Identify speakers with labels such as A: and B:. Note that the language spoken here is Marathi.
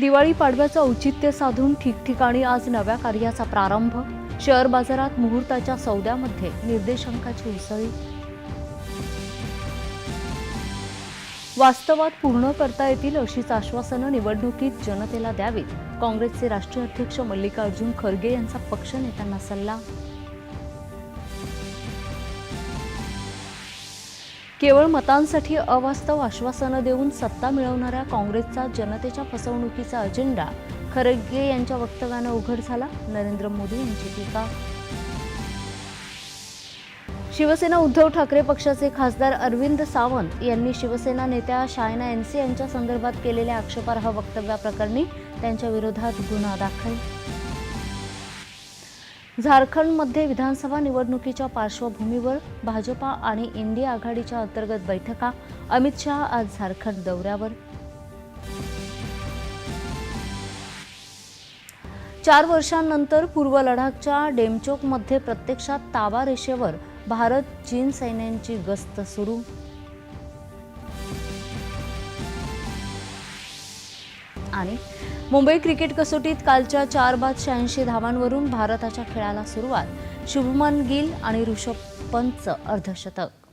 A: दिवाळी पाडव्याचं औचित्य साधून ठिकठिकाणी आज नव्या कार्याचा प्रारंभ. शेअर बाजारात मुहूर्ताच्या सौद्यामध्ये निर्देशांकाची उसळी. वास्तवात पूर्ण करता येतील अशीच आश्वासनं निवडणुकीत जनतेला द्यावीत. काँग्रेसचे राष्ट्रीय अध्यक्ष मल्लिकार्जुन खरगे यांचा पक्षनेत्यांना सल्ला. केवळ मतांसाठी अवास्तव आश्वासनं देऊन सत्ता मिळवणाऱ्या काँग्रेसचा जनतेच्या फसवणुकीचा अजेंडा खरगे यांच्या वक्तव्यानं उघड झाला. नरेंद्र मोदी यांची टीका. शिवसेना उद्धव ठाकरे पक्षाचे खासदार अरविंद सावंत यांनी शिवसेना नेत्या शायना एनसी यांच्या संदर्भात केलेल्या आक्षेपार्ह वक्तव्याप्रकरणी त्यांच्या विरोधात गुन्हा दाखल. झारखंडमध्ये विधानसभा निवडणुकीच्या पार्श्वभूमीवर भाजपा आणि इंडिया आघाडीच्या अंतर्गत बैठका. अमित शहा आज झारखंड दौऱ्यावर. चार वर्षांनंतर पूर्व लडाखच्या डेमचोकमध्ये प्रत्यक्षात ताबा रेषेवर भारत चीन सैन्यांची गस्त सुरू. आणि मुंबई क्रिकेट कसोटीत कालच्या चार बाद शहाऐंशी धावांवरून भारताच्या खेळाला सुरुवात. शुभमन गिल आणि ऋषभ पंतचं अर्धशतक.